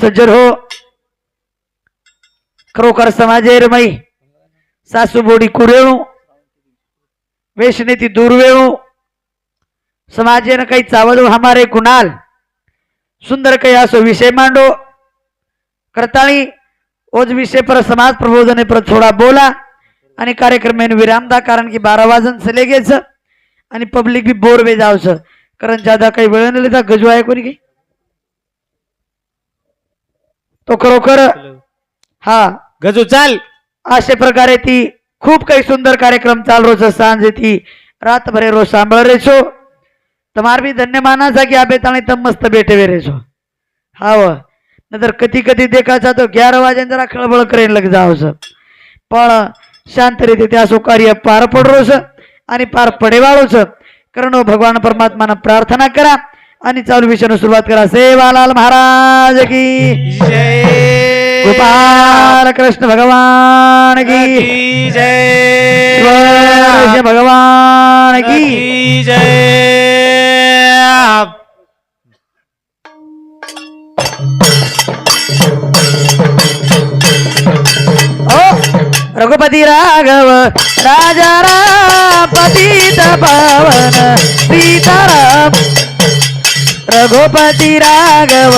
सज्जर हो. खरोखर समाजे रमई सासू बोडी कुरेणू वेशनेती दुर्वेणू समाजेनं काही चावलो हमारे कुणाल. सुंदर काही असो विषय मांडो. करताळी ओज विषय पर समाज प्रबोधने पर थोडा बोला. आणि कार्यक्रम विराम दा कारण की बारा वाजन चले घ्यायचं आणि पब्लिक बी बोर वे जावचं. कारण ज्यादा काही वेळ नाही त्याचा गजू आहे कोणी की तो खरोखर हा. गजू चाल. असे प्रकारे ती खूप काही सुंदर कार्यक्रम चाल रोज सांजे ती रातभरे रोज सांभाळ रेचो तमार भी धन्य माना जा की आबेत ताणी तम मस्त बेटे वे रेचो हा व. नंतर कधी कधी देखाचा तो ग्यारह वाजेन जरा खळबळ करेन लग जावस. पण शांत रीती त्या सुकार्य पार पडरोस आणि पार पडे वाळूस करणो भगवान परमात्मानं प्रार्थना करा. आणि चालू विषयानं सुरुवात करा. सेवालाल महाराज की. गोपाल कृष्ण भगवान की. जय. भगवान की जय. रघुपति राघव राजा राम पतित पावन सीताराम। रघुपति राघव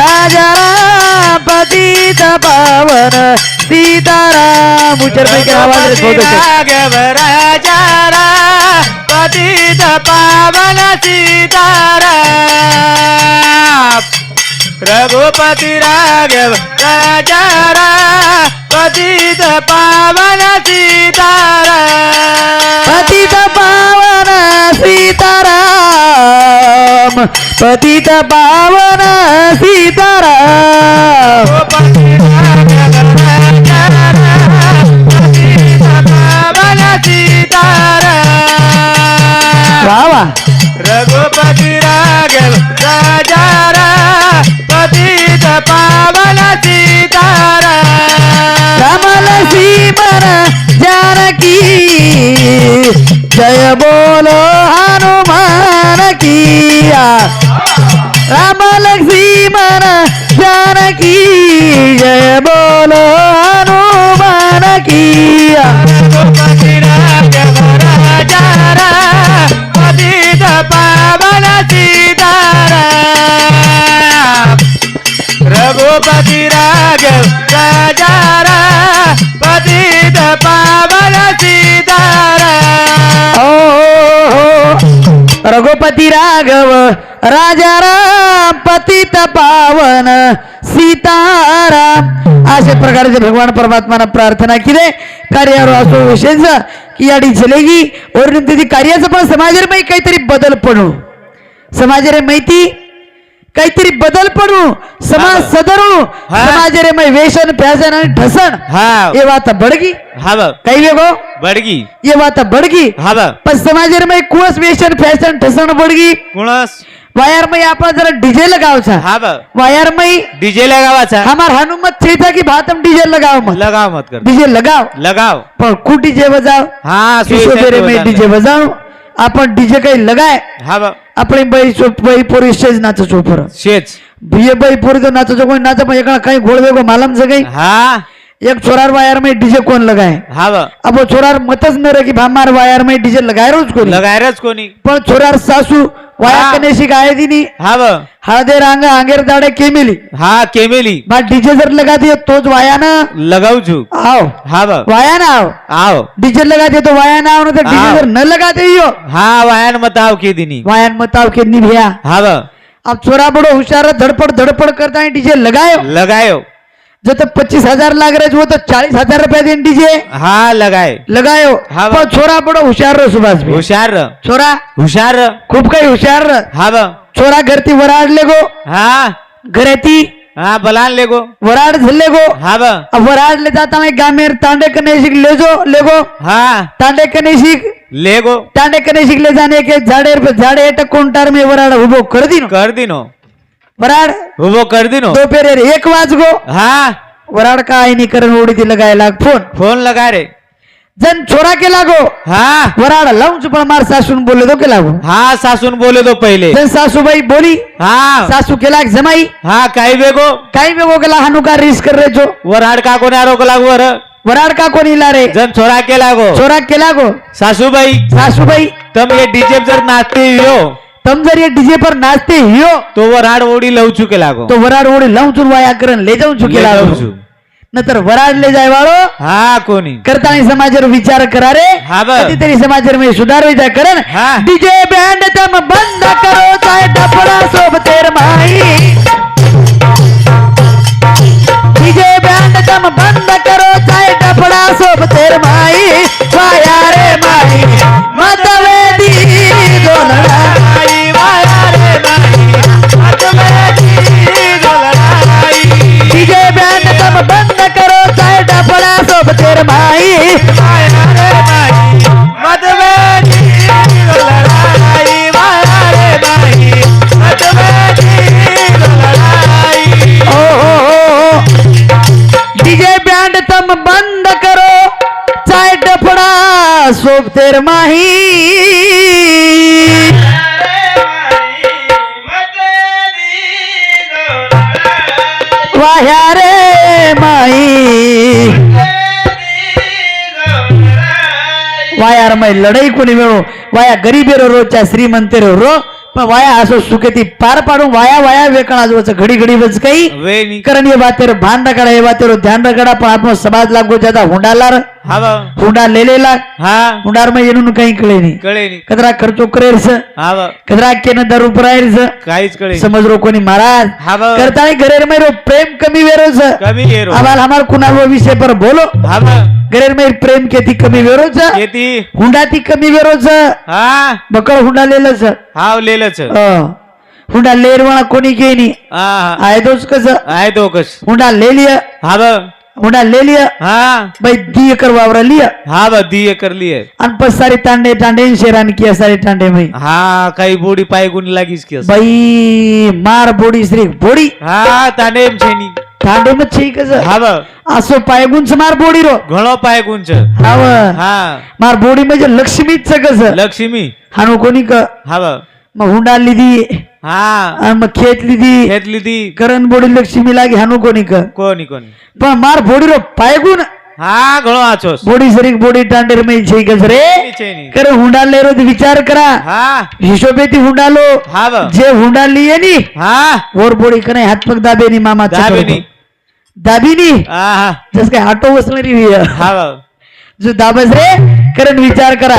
राजा राम पतित पावन सीताराम। उच्चर में क्या आवाज़। राघव राजा राम, पतित पावन सीताराम। रघुपति राघव राजा राम, पतित पावन सीताराम पतित पावन सीताराम पतित पावन सीताराम. जय बोलो हनुमान किया। राम लक्ष्मी लक्ष्मण जानकी। जय बोलो हनुमान किया। पावन सीताराम रघुपति राघव राजा राम पतित पावन सीताराम. अशा प्रकारचे भगवान परमात्मानं प्रार्थना केली. कार्यावर असो विशेष की याडी झलेगी. वरून तिथे कार्याचं पण समाजामध्ये काहीतरी बदल पडू. समाजारे माहिती काहीतरी बदल पडू समाज. सदरू हा. समाजारे मै वेशन फॅशन आणि ठसन हा. ये वात बडगी. हा काही वेगो बडगी. ये वात बडगी. हा पण समाजेर में कुवस वेशन फॅशन ठसण पडगी कुणस वायर में आपला जरा डीजे लगाव छा हा बघ. वायर में डीजे लगावाचा हमार हनुमत था कि भात हम डीजे लगाओ मत. लगाव मत कर डीजे लगाओ लगाव. पण कु डीजे बजाव. हा बेरे में डीजे बजाव. आपण डीजे काही लगाय. हा આપણે ભાઈ ભાઈ પોરી છે જ નાચો છો પર છે જ ભાઈ પોરી તો નાચો છો કોઈ નાચે પણ એકણા કઈ ગોળ વેગો માલમ છે કઈ હા એક छोरार वायर में डीजे कोण लगाय हा अब वो छोरार मतच न रे की भामार वायर में डीजे लगाय रोज कोणी? लगायरच कोणी. पण छोरार सासू वाया हा. कनेशी गाय दिनी. हा हळदे रांग आंगेर दाडे केमिली. हा केमेली. बा डीजे जर लगा दिए तोच वाया ना? लगाऊ छू. आओ हा वाया ना आओ आव. डीजे लगा दिए तो वाया ना आओ ना तो डीजे आओ. जर न लगा दे यो. हा वायान मत आव के दिनी. वायान मताव के निभ्या. हा बघ अब छोरा बड़ो होशियार है, धड़पड़ धड़पड़ करता है डीजे लगायो. लगायो. जो तो पच्चीस हजार लाग रहे वो तो चालीस हजार रुपया देन डीजे हा लगाय. लगायो हाँ, पण छोरा बड़ो होशियार रहो सुभाष भाई. हुशार र, छोरा? हुशार र. खूप काही हुशार रह. हा छोरा घरती वराड ले गो हा. घरेती? हा बलान लेगो. वराड झल्ले गो हा बघ अब वराड ले जाता मैं गामेर तांडे कने शिक ले जो ले गो हा. तांडे कने शिक लेगो. तांडे कने शिक ले जाने के झाड़े पे झाड़े एट कोंटार में वराड उभो कर दिनो. कर दिनो. बराड उभो कर दिनो. दोपहर एक वाजगो. हा. बराड काय नाही करण उडी दिलं लाग फोन. फोन लगा रे. जन छोरा केला गो हा. वराड लाऊ पण मार सासून बोलले तो केला लागो. हा सासून बोलले तो पहिले. जन सासूबाई बोली हा. सासू केला जमाई. हा काही वेगो. काही वेगो केला हनुका रिस कर रे जो. वराड का कोणी आरोग लागू वर वराड का कोणी इला रे? जन छोरा केला गो छोरा केला गो सासूबाई. सासूबाई. तम ये डीजे जर नाचते यो તમ જર એ ડીજે પર નાચતે હિયો તો વરાડ ઓડી લઉં છું કે લાગો તો વરાડ ઓડી લઉં છું વાયા કરન લઈ જાઉં છું કે લાગો છું નતર વરાડ લે જાય વાળો હા કોની કરતાની સમાજર વિચાર કરારે હા બસ તેરી સમાજર મે સુધાર વિચાર કરે ને ડીજે બેન્ડ તમ બંધ કરો ચાહે ડફડા સોબ તેર માઈ ડીજે બેન્ડ તમ બંધ કરો ચાહે ડફડા સોબ તેર માઈ डीजे बैंड तम बंद करो चाहे डफड़ा सोब तेर माही। ಧರ್ಮ ಲಡೈ रो रो ಗರೀಬಿರೋರು ಚಾ रो पण वाया असो सुकेती पार पाडून वाया वाया वेकण आजूबाजू घडी घडी वच काही. कारण हे वातेर भान रखडा हे रो ध्यान रखडा पण आपण समाज लागू ज्यादा हुंडाला உண்டார் உண்டாருமா என்னன்னு काही कळे नाही कळे नाही कदरा खर्चो करेल कदरा केन दारू परायल काहीच कळे समजरो कोणी महाराज. करता नाही मेरो प्रेम कमी वेरो कमी आम्हाला आम्हाला कुणावर विषय पर बोलो. घरेर मेर प्रेम केती कमी वेरो स हुंडा ती कमी वेरो स हा. बकळ हुंडा लेल हाव लेल स हुंडा लेरवाना कोणी आहे तोच कस? आयदो कस हुंडा लेलिया. हा નહીં હા આયદો જ કસ આય તો કશ હુંડા લે લિયા હા હુંડા લે લિયા હા ભાઈ દી કરવા વાવરા લિયા હા બધી એ કર લીએ અને પછી સારી તાંડે તાંડે ને શેરાન કિયા સારી તાંડે માં હા કઈ બોડી પાય ગુણ લાગીશ કે ભાઈ માર બોડી શ્રી બોડી હા તાને એમ છે ની તાંડે માં છે કસ હા આસો પાય ગુણ છે માર બોડી રો ઘણો પાય ગુણ છે હાવ હા માર બોડી માં જે લક્ષ્મી જ છે કસ લક્ષ્મી હાનું કોની मग हुंडा लिदी. हा. मग खेत लिदी. घेतली ती करण बोडी लक्ष्मी लागे हानू कोणी कोणी कोणी. पण मार बोडीलो पायगुन हा घळो आचोस. बोडी सरी बोडी टांडेर मी छेकच रे. कर हुंडाले रोज विचार करा. हा. हिशोबे ती हुंडालो हा जे हुंडाली आहे नी हा. वर बोडी करे हात पग दाबे नी मामा दाबेनी. दाबिनी हा हा. जस काय ऑटो बसणारी जो दाबस रे कारण विचार करा.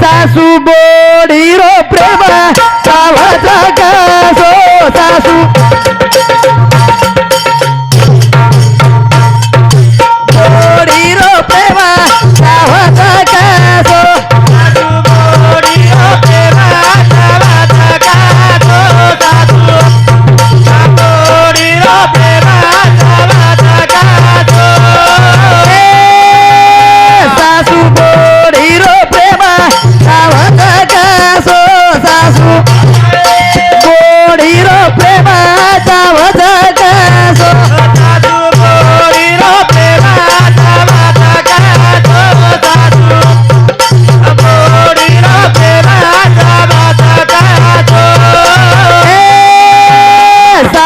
सासू बोडी रो प्रेमा. सासू.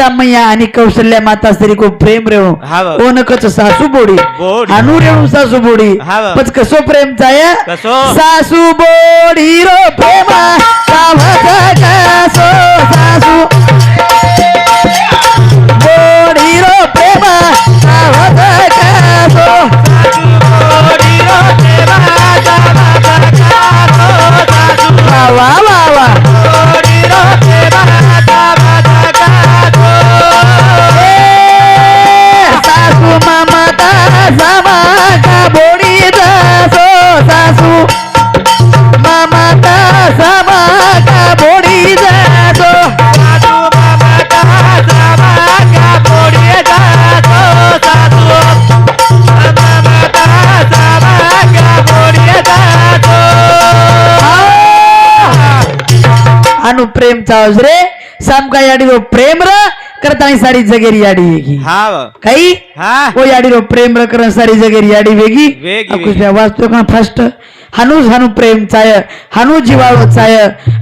सीतामय्या आणि कौशल्या माता स्त्री को प्रेम रेव. हा नकच सासू बोडी. अनु रेव सासू बोडी. पच कसो प्रेम चाया? सासू बोडी रो प्रेमा. सासू? प्रेम चावस रे सामका याडी रो प्रेम र करतानी सारी जगेरी याडी वेगी. हा व. काही हा. ओ याडी रो प्रेम र करन सारी जगेरी याडी वेगी. वेगी, अब कुछ वास्तव का फर्स्ट हानूच हानू प्रेम चाय हानू जीवाळो चाय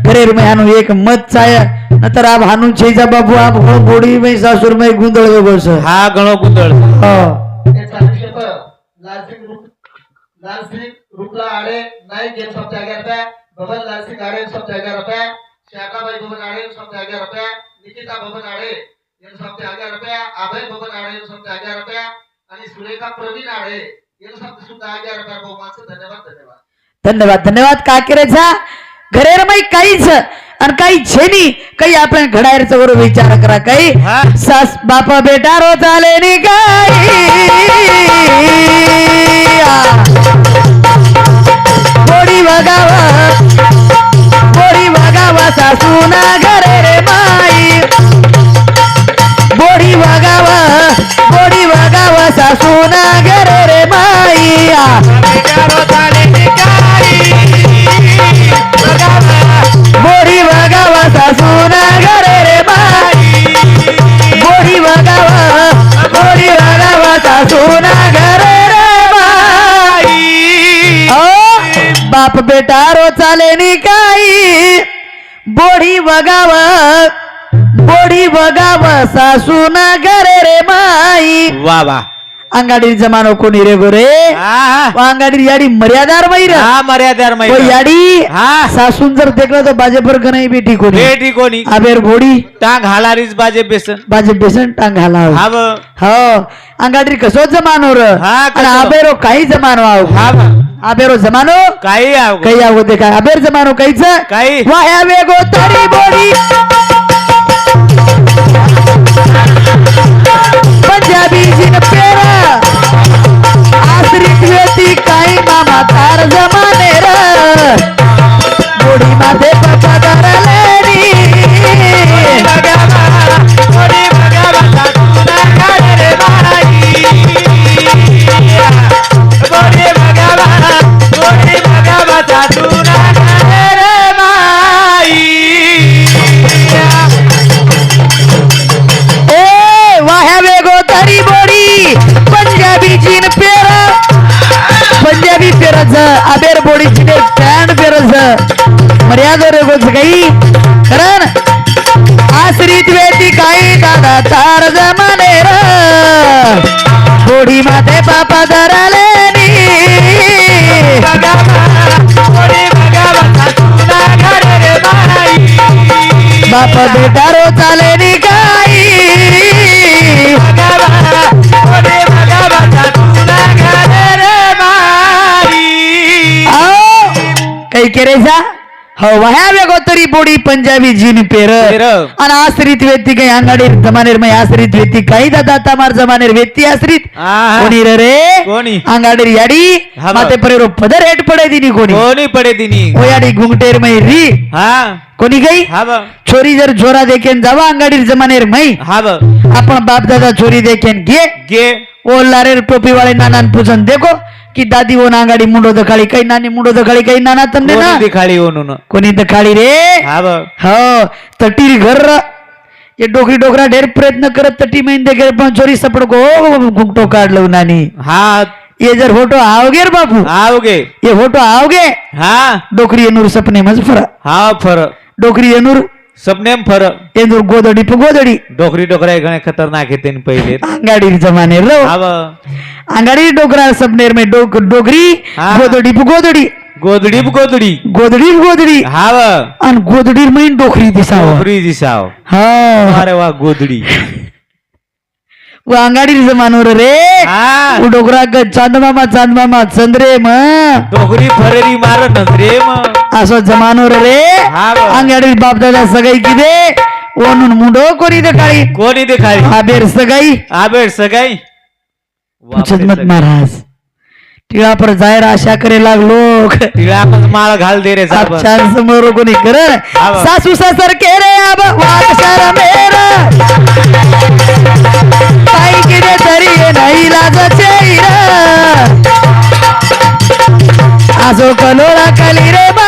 घरेर में हानू एक मत चाय नतर आप हानू छेजा बाबू आप हो बोडी में सासुर में गुंदळ गोस हा गणो गुंदळ. हो. रूप लालसिंग रूपला आडे नाईक एम सब ग्यारह रुपया भवन लालसिंग आडे एम सब ग्यारह रुपया शाखाबाई भवन आडे एम सब ग्यारह रुपया। निकिता भवन आडे एम सब ग्यारह रुपया। अभय भवन आडे एम सब ग्यारह रुपया। आणि सुरेखा प्रवीण आडे धन्यवाद धन्यवाद। धन्यवाद धन्यवाद का करायचा घरेर माई काहीच आणि काही छेनी काही आपण घडायरचा बरोबर विचार करा. काही. सास बापा बेटा रो चाले नी काही. बघावा? बोडी बघावा सासूना घरे रे बाई बोडी वागावा बोडी बघावा सासूना घरे रे माई. बघावा. बोडी बघावा सासूना घरे रे माई. वा वा. अंगाडी जमानो कोणी रे गोरे? हा. अंगाडी याडी मर्यादार बाई रे हा मर्यादार माहिती याडी हा. सासून जर देखलं तर बाजे पर नाही बेटी कोणी? बेटी कोणी? आबेर घोडी. टांग हालारीच बाजे बेसन. बाजे बेसन टांग घाला हा. हो. अंगाडी कसो जमानो र हा, आणि कसो. आबेरो काही जमानो आहो हा. आबेरो जमानो? काही. काही आहो ते काय? आबेर जमानो काहीच? काही वाया वेगो तरी बोडी. पंजाबी जिन पेरा. आश्रित काही मामा तार जमाने र बोडी माथे पपा लेणी बाप बेटा रो चाले काही केरेसा हो वेगो तरी बोडी पंजाबी जीन पेर पेर. आणि आश्रित व्यक्ती काही अंगाडीर जमानेर मै आश्रित व्यक्ती काही दादा तमार जमानेर व्यक्ती आश्रित आहा. कोणी रे रे कोणी? अंगाडीर याडी हा बा. माते परेरो पदर हेट पडे दिनी कोणी हा हा ब छोरी जर झोरा देखेन जावा अंगाडीर जमानेर मै हा ब आपण बाप दादा छोरी देखेन घे गे ओ लारे टोपी वाले नाना पूछन देखो कि दादी वो नांगाडी मुंडो दखाळी काही नानी मुंडो दखाळी काही नाना तमने ना? दिखाळी होऊन कोणी दखाळी रे? हा ब. हो तटीर घर. ये डोकरी डोकरा ढेर प्रयत्न करत तटी में देखे पण चोरी सपड को घुमटो काढलो नानी. हा. ये जर फोटो आवगे रे बापू? आवगे ये फोटो आवगे हा. डोकरी येनूर सपने मज फर. हा फर. डोकरी येनूर सपनेम फर। येनूर गोदडी पु गोदडी. डोकरी डोकरा गणे खतरनाक येते पहिले. अंगाडी जमाने अंगाडी डोकरा सपनेर में डोक डोकरी हा. गोदडी गोदडी. गोदडी गोदडी. गोदडी गोदडी. हा आणि गोदडीर मैन डोकरी दिसाव. डोकरी दिसाव. हा. अरे वा गोदडी. अंगाडी जमानो रे. हा. डोकरा चांदमामा चांदमामा चंद्रे म. डोकरी फरेरी मार नजरे मग असं जमानो रे. हा बा. अंगाडी बाप दादा सगाई किदे? ओनून मुंडो कोणी दे काळी कोणी दिखाळी. आबेर सगाई. सगाई. मत महाराज. टिळा पर जायर आशा करे लागलो तिळापच माळ घाल दे रे. छान समोर कोणी कर बा. सासू सासर के रे अब वाट शर मेरा. काही किदे तरी नाही लाजचे आजो कलोळा कली रे बाई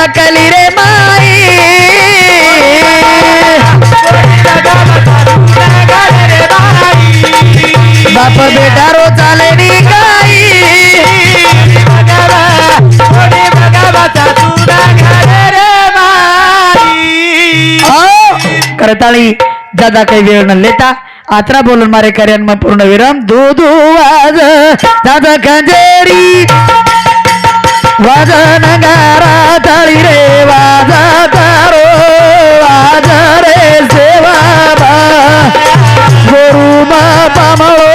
करताळी दादा काही वेळ न लेता आत्रा बोलून मारे कार्यान मग पूर्ण विराम. दूध वाज दादा खंजेरी. वाज नगारा ताळी रे वाजा तारो वाज रे सेवा बा. गोरू मा पामळो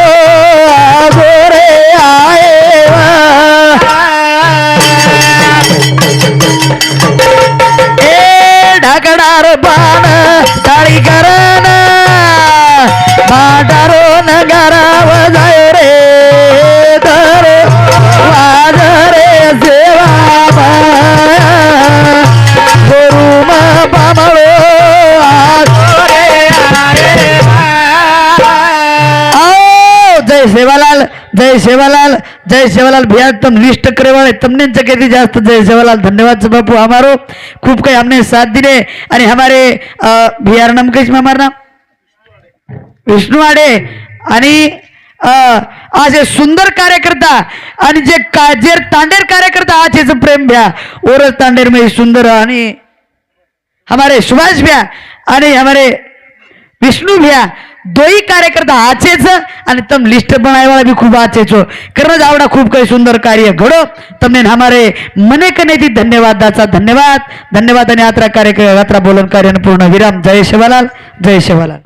जय सेवालाल जय सेवालाल भैया तुम लिस्ट करे वाले तुमने जास्त जय सेवालाल धन्यवाद बापू हमारो खूब काही हमने साथ दिले आणि हमारे अ, नाम कैसे में नाम? विष्णू आडे आणि असे सुंदर कार्यकर्ता आणि जे काजेर तांडेर कार्यकर्ता आजेच प्रेम भ्या ओरज तांडेर में सुंदर आणि हमारे सुभाष भ्या आणि हमारे विष्णु भ्या दोही कार्यकर्ता आचेच आणि तम लिस्ट बनाए वाला भी खूब आचे छो करण म्हणजे जावड़ा खूब कई सुंदर कार्य घड़ो. तमने हमारे मने कने ती धन्यवाद दाचा धन्यवाद. धन्यवाद आणि यात्रा कार्यक्रम यात्रा बोलन कार्य पूर्ण विराम. जय शिवालाल. जय शिवालाल.